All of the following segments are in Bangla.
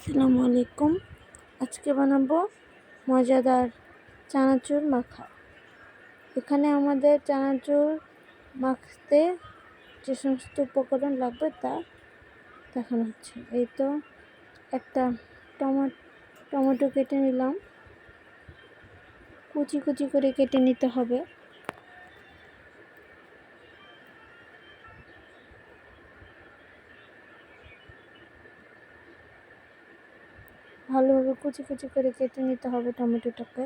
আসসালামু আলাইকুম আজকে বানাবো মজাদার চানাচুর মাখা। এখানে আমাদের চানাচুর মাখতে যে সমস্ত উপকরণ লাগবে তা দেখানো হচ্ছে। এই তো একটা টমাটো টমেটো কেটে নিলাম। কুচি কুচি করে কেটে নিতে হবে। ভালোভাবে কুচি কুচি করে কেটে নিতে হবে টমেটোটাকে।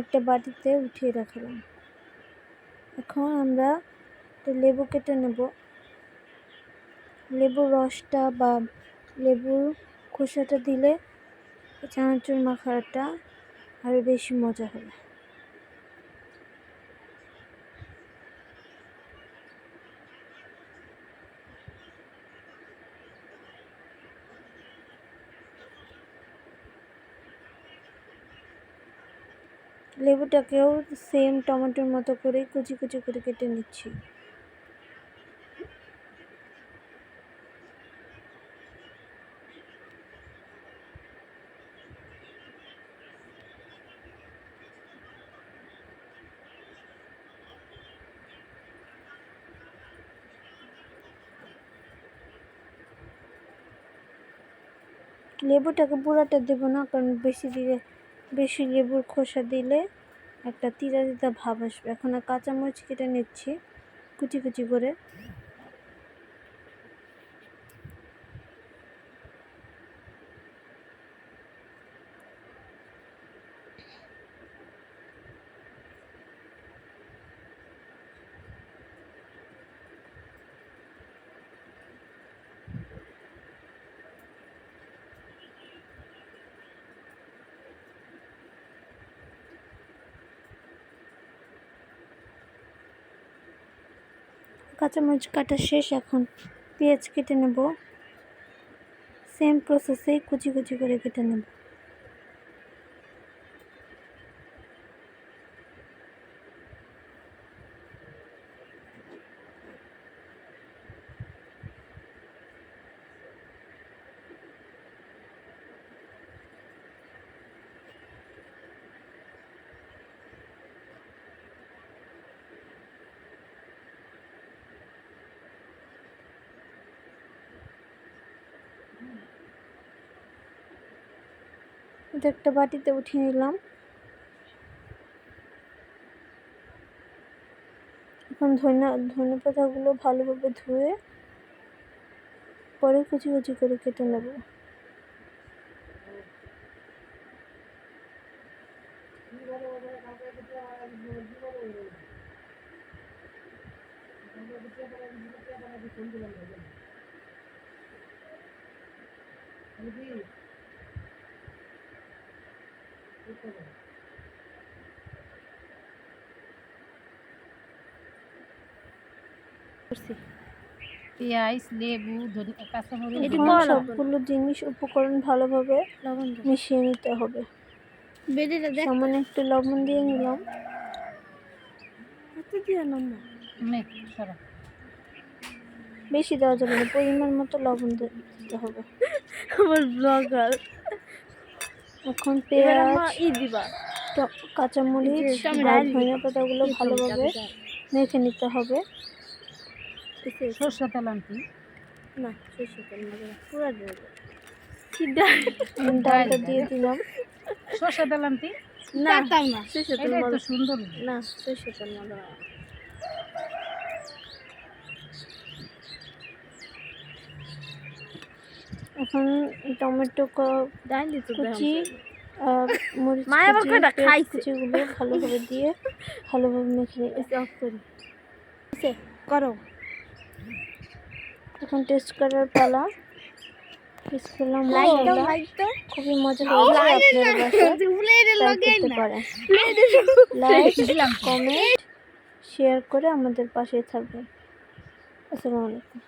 একটা বাটিতে উঠিয়ে রাখলাম। এখন আমরা একটা লেবু কেটে নেব। লেবুর রসটা বা লেবুর খোসাটা দিলে চানাচুর মাখাটা আরও বেশি মজা হবে। লেবুটাকেও সেম টমেটোর মতো করে কুচি কুচি করে কেটে নিচ্ছি। লেবুটাকে পুরাটা দেব না, কারণ বেশি দিলে, বেশি লেবুর খোসা দিলে একটা তিতা তিতা ভাব আসবে। এখন কাঁচামরিচ কেটে নিচ্ছি, কুচি কুচি করে। কাঁচামরিচ কাটা শেষ এখন। পেঁয়াজ কেটে নেব। সেম প্রসেসেই কুচি কুচি করে কেটে নেব। এটা একটা বাটিতে উঠিয়ে নিলাম। এখন ধনে ধনে পাতাগুলো ভালোভাবে ধুয়ে পরে কুচি কুচি করে কেটে নেব। পেঁয়াজ লেবু সবগুলো। জিনিস উপকরণ ভালোভাবে মিশিয়ে নিতে হবে। সামান্য একটু লবণ দিয়ে নিলাম। বেশি দেওয়া যাবে না পরিমাণ মতো লবণ দিতে হবে। আমার ব্লগার। এখন পেঁয়াজ কাঁচামরিচ ধনিয়া পাতাগুলো ভালোভাবে মেখে নিতে হবে। সর্ষে তেল আনতি না পুরো ডালটা দিয়ে দিলাম। সর্ষে তেল আনতি না না এটাই তো সুন্দর। না সরষে তেল এখন টমেটো কুচি কুচিগুলো ভালোভাবে দিয়ে ভালোভাবে মেখে অফ করি। করো। এখন টেস্ট করার পালা। টেস্ট করলাম খুবই মজা হয়েছে আপনারা করতে পারেন। লাইক কমেন্ট শেয়ার করে আমাদের পাশে থাকবেন। আসসালামু আলাইকুম।